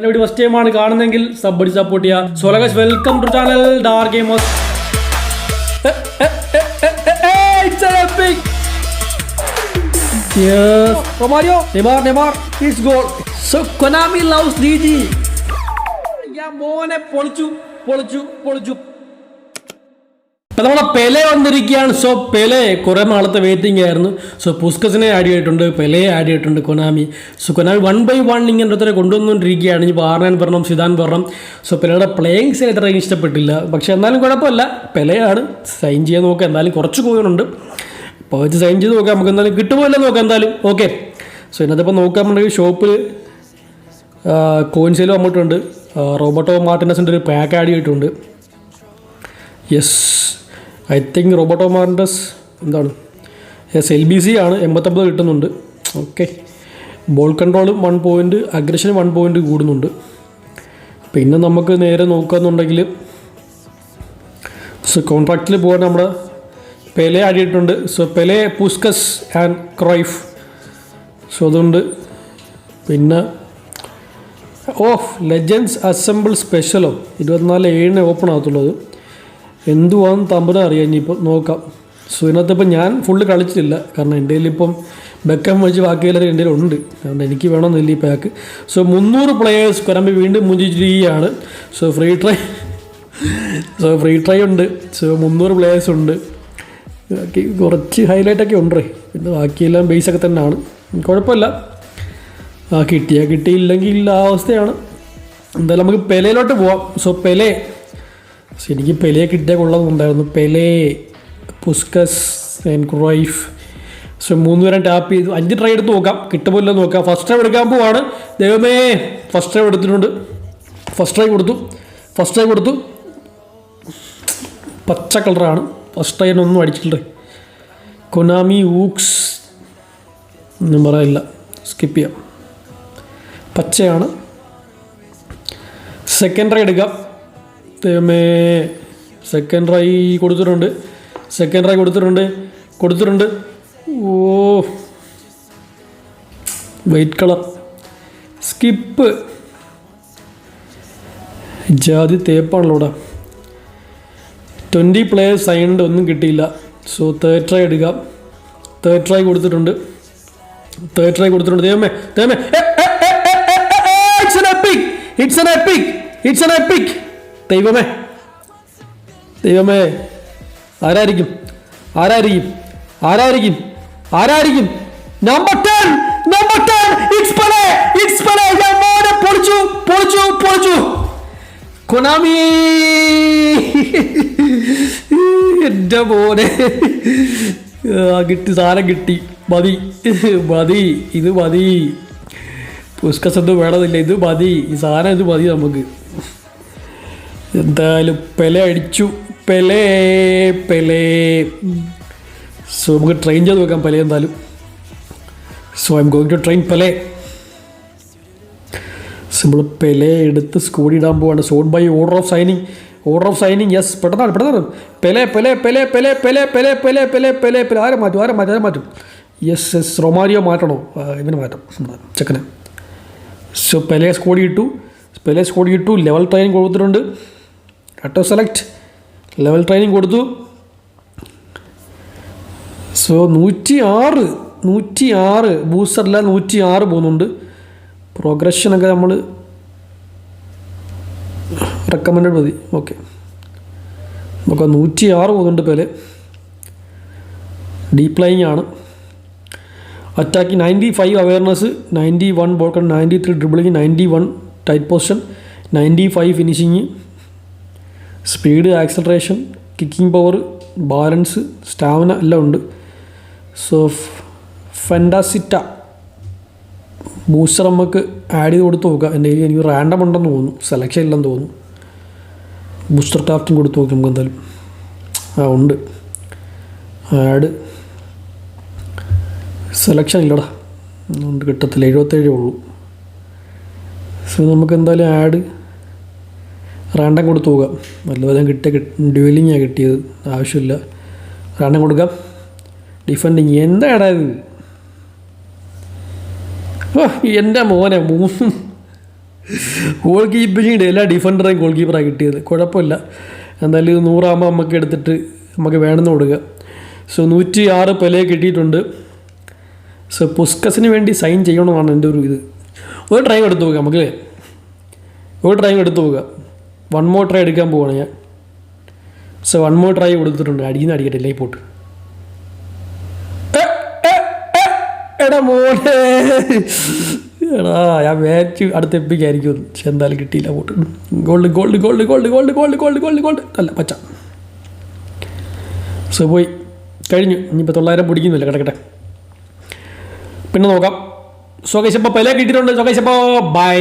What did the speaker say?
എന്നെ video first ടൈമാണ് കാണുന്നെങ്കിൽ സബ് അടി സപ്പോർട്ട് ചെയ്യുക so guys welcome to channel dark gamers! Yes. Romario, Neymar, Neymar, it's goal. So Konami loves DG. ഞാൻ മോനെ പൊളിച്ചു പൊളിച്ചു പൊളിച്ചു അപ്പൊ നമ്മളെ പെലെ വന്നിരിക്കുകയാണ്. സോ പെലെ കുറേ നാളത്തെ വെയിറ്റിംഗ് ആയിരുന്നു. സോ പുസ്കസിനെ ആഡ് ചെയ്തിട്ടുണ്ട് പെലെ ആഡ് ചെയ്തിട്ടുണ്ട് Konami. So Konami one by one ഇങ്ങനെ ഒരുത്തരെ കൊണ്ടുവന്നുകൊണ്ടിരിക്കുകയാണ്. ഇനി ആർനാൻ പറഞ്ഞു സിദാൻ പറഞ്ഞു സോ പെലയുടെ പ്ലേയിങ് സൈൻ അത്ര ഇഷ്ടപ്പെട്ടില്ല. പക്ഷേ എന്നാലും കുഴപ്പമില്ല. പെലയാണ് സൈൻ ചെയ്യാൻ നോക്കുക. എന്തായാലും കുറച്ച് കോയിനുണ്ട് അപ്പോൾ വെച്ച് സൈൻ ചെയ്ത് നോക്കാം. നമുക്ക് എന്തായാലും കിട്ടുമോ ഇല്ലെന്ന് നോക്കാം എന്തായാലും. ഓക്കെ സോ ഇതിനകത്തിപ്പോൾ നോക്കാമെന്നുണ്ടെങ്കിൽ ഷോപ്പിൽ കോയിൻ സെയിൽ വന്നിട്ടുണ്ട്. റോബർട്ടോ മാർട്ടിനസിന്റെ ഒരു പാക്ക് ആഡ് ചെയ്തിട്ടുണ്ട്. Yes I think Roberto Martinez എന്താണ്? എസ് എൽ ബി സി ആണ് എൺപത്തൊമ്പത് കിട്ടുന്നുണ്ട്. Okay ball control one point aggression one point കൂടുന്നുണ്ട്. പിന്നെ നമുക്ക് നേരെ നോക്കുകയെന്നുണ്ടെങ്കിൽ സോ കോൺട്രാക്റ്റിൽ പോകാൻ നമ്മുടെ Pele ആടിയിട്ടുണ്ട്. So Pele Puskas and Cruyff so അതുകൊണ്ട് പിന്നെ ഓഫ് ലെജൻസ് അസംബിൾ സ്പെഷ്യലോ ഇരുപത്തിനാല് ഏഴിന് ഓപ്പൺ ആകത്തുള്ളത് എന്തുവാന്ന് തമ്പുരാൻ അറിയാം. ഇനിയിപ്പോൾ നോക്കാം. സോ ഇന്നത്തെ ഇപ്പം ഞാൻ ഫുള്ള് കളിച്ചിട്ടില്ല. കാരണം എന്റെ കയ്യിലിപ്പം ബെക്കം വെച്ച് ബാക്കി എല്ലാവരും എന്റെ ഉണ്ട് അതുകൊണ്ട് എനിക്ക് വേണമെന്നില്ല ഈ പാക്ക് സോ മുന്നൂറ് പ്ലെയേഴ്സ് കൊരമ്പ് വീണ്ടും മുഞ്ചിരിക്കുകയാണ് so free try so free try ഉണ്ട്. സോ മുന്നൂറ് പ്ലെയേഴ്സ് ഉണ്ട്. ബാക്കി കുറച്ച് ഹൈലൈറ്റൊക്കെ ഉണ്ട്. പിന്നെ ബാക്കിയെല്ലാം ബേസൊക്കെ തന്നെയാണ്. കുഴപ്പമില്ല. ആ കിട്ടിയാൽ കിട്ടിയില്ലെങ്കിൽ ഇല്ല ആ അവസ്ഥയാണ്. എന്തായാലും നമുക്ക് പെലയിലോട്ട് പോവാം. സോ പെലെ സോ എനിക്ക് പെലയെ കിട്ടിയാൽ ഉണ്ടായിരുന്നു പെലെ പുസ്കസ് ക്രൈഫ് സോ മൂന്ന് പേരും ടാപ്പ് ചെയ്തു. അഞ്ച് ട്രൈ എടുത്ത് നോക്കാം. കിട്ടുമല്ലോ നോക്കാം. ഫസ്റ്റ് ട്രൈ എടുക്കാൻ പോവാണ്. ദൈവമേ ഫസ്റ്റ് ട്രൈ എടുത്തിട്ടുണ്ട്. ഫസ്റ്റ് ട്രൈ കൊടുത്തു. ഫസ്റ്റ് ട്രൈ കൊടുത്തു. പച്ച കളറാണ് ഫസ്റ്റ് ട്രൈ ഒന്നും അടിച്ചിട്ടുണ്ട് കൊനാമി ഊക്സ് ഒന്നും പറയില്ല. സ്കിപ്പ് ചെയ്യാം. പച്ചയാണ്. സെക്കൻഡ് ട്രൈ എടുക്കാം. ദൈവമേ സെക്കൻഡ് ട്രൈ കൊടുത്തിട്ടുണ്ട് സെക്കൻഡ് ട്രൈ കൊടുത്തിട്ടുണ്ട് കൊടുത്തിട്ടുണ്ട് ഓ വൈറ്റ് കളർ സ്കിപ്പ് ജാതി തേപ്പാണല്ലോ ഇവിടെ ട്വന്റി പ്ലേയേഴ്സ് സൈൻഡ് ഒന്നും കിട്ടിയില്ല സോ തേർഡ് ട്രൈ എടുക്കാം തേർഡ് ട്രൈ കൊടുത്തിട്ടുണ്ട് തേർഡ് ട്രൈ കൊടുത്തിട്ടുണ്ട് ദൈവമേ ദൈവമേ it's an epic it's an epic it's an epic ദൈവമേ ദൈവമേ ആരായിരിക്കും? ആരായിരിക്കും? ആരായിരിക്കും? ആരായിരിക്കും? Number ten number ten it's Pele it's Pele ഞാൻ മോനെ പൊളിച്ചു പൊളിച്ചു പൊളിച്ചു. കൊനാമി എന്റെ മോനെ. കിട്ടി സാധനം കിട്ടി. മതി മതി ഇത് മതി. പുസ്കസ് ഒന്നും വേണമെന്നില്ല ഇത് മതി. ഈ സാധനം ഇത് മതി നമുക്ക്. എന്തായാലും പെല അടിച്ചു. പെലേ പെലേ. സോ നമുക്ക് ട്രെയിൻ ചെയ്ത് വെക്കാം പെല എന്തായാലും. So I'm going to train Pele നമ്മൾ പെലെ എടുത്ത് സ്കോഡ് ഇടാൻ പോവാണ്. Zone by order of signing order of signing yes പെട്ടെന്നാണ് പെട്ടെന്നാണ്. Pele Pele Pele Pele Pele Pele Pele Pele Pele Pele. ആരെ മാറ്റും ആരെ മാറ്റും ആരെ മാറ്റും. യെസ് യെസ് റൊമാരിയോ മാറ്റണോ? ഇവനെ മാറ്റാം ചെക്കനെ. സോ പെലെ സ്കോഡ് ഇട്ടു. പെലെ സ്കോഡ് ഇട്ടു. ലെവൽ ട്രെയിനിങ് കൊടുത്തിട്ടുണ്ട്. അട്ടോ സെലക്ട് ലെവൽ ട്രെയിനിങ് കൊടുത്തു. സോ നൂറ്റി ആറ് നൂറ്റി ആറ് ബൂസ്റ്ററില്ല നൂറ്റി ആറ് പോകുന്നുണ്ട് പ്രോഗ്രഷനൊക്കെ നമ്മൾ റെക്കമെൻഡ് മതി. ഓക്കെ നമുക്ക് നൂറ്റി ആറ് പോകുന്നുണ്ട് പേര് ഡീപ് ലൈങ് ആണ്. Attacking ninety five awareness ninety one ball ninety three dribbling ninety one tight position ninety five finishing speed acceleration kicking power balance stamina എല്ലാം ഉണ്ട്. സോ ഫെൻഡാസിറ്റ ബൂസ്റ്റർ നമുക്ക് ആഡ് ചെയ്ത് കൊടുത്ത് നോക്കുക എന്റെ കയ്യിൽ എനിക്ക് റാൻഡം ഉണ്ടെന്ന് തോന്നുന്നു. സെലക്ഷൻ ഇല്ലെന്ന് തോന്നുന്നു. ബൂസ്റ്റർ ക്രാഫ്റ്റും കൊടുത്ത് നോക്കി നമുക്ക് എന്തായാലും. ആ ഉണ്ട്. ആഡ് സെലക്ഷൻ ഇല്ലടാ. കിട്ടത്തില്ല. എഴുപത്തേഴേ ഉള്ളൂ. സോ നമുക്ക് എന്തായാലും ആഡ് റാൻഡം കൊടുത്ത് പോകാം വല്ലതും കിട്ടിയ ഡ്യൂലിങ്ങാണ് കിട്ടിയത്. ആവശ്യമില്ല. റാണ്ടം കൊടുക്കാം. ഡിഫൻഡിങ്. എന്താടാ ഇത്? എന്റെ മോനെ മൂന്നും ഗോൾ കീപ്പിങ്ങിന്റെ എല്ലാ ഡിഫൻഡറേയും ഗോൾ കീപ്പറാണ് കിട്ടിയത്. കുഴപ്പമില്ല. എന്തായാലും ഇത് നൂറാകുമ്പോൾ നമുക്ക് എടുത്തിട്ട് നമുക്ക് വേണമെന്ന് കൊടുക്കുക. സോ നൂറ്റി ആറ് പെലയെ കിട്ടിയിട്ടുണ്ട്. സോ പുസ്കസിന് വേണ്ടി സൈൻ ചെയ്യണമെന്നാണ് എന്റെ ഒരു ഇത്. ഒരു ഡ്രൈവ് എടുത്തു പോകുക നമുക്ക്. ഒരു ഡ്രൈവ് എടുത്തു നോക്കുക വൺ മോർ ട്രൈ എടുക്കാൻ പോവാണ് ഞാൻ. സോ വൺ മോർ ട്രൈ കൊടുത്തിട്ടുണ്ട്. അടിക്കുന്ന അടിക്കട്ടെ ലൈ പോട്ട്. എടാ മോനെ. എടാ ഞാൻ മാച്ച് അടുത്ത് എപ്പിക്കായിരിക്കും പക്ഷെ എന്തായാലും കിട്ടിയില്ല pot. Gold gold gold gold gold gold gold gold gold അല്ല പച്ച. സോ പോയി. കഴിഞ്ഞു. ഇനിയിപ്പോൾ തൊള്ളായിരം പിടിക്കുന്നില്ല. കിടക്കട്ടെ പിന്നെ നോക്കാം. സോകേശപ്പോൾ പല കിട്ടിയിട്ടുണ്ട്. സോകേശപ്പോൾ ബൈ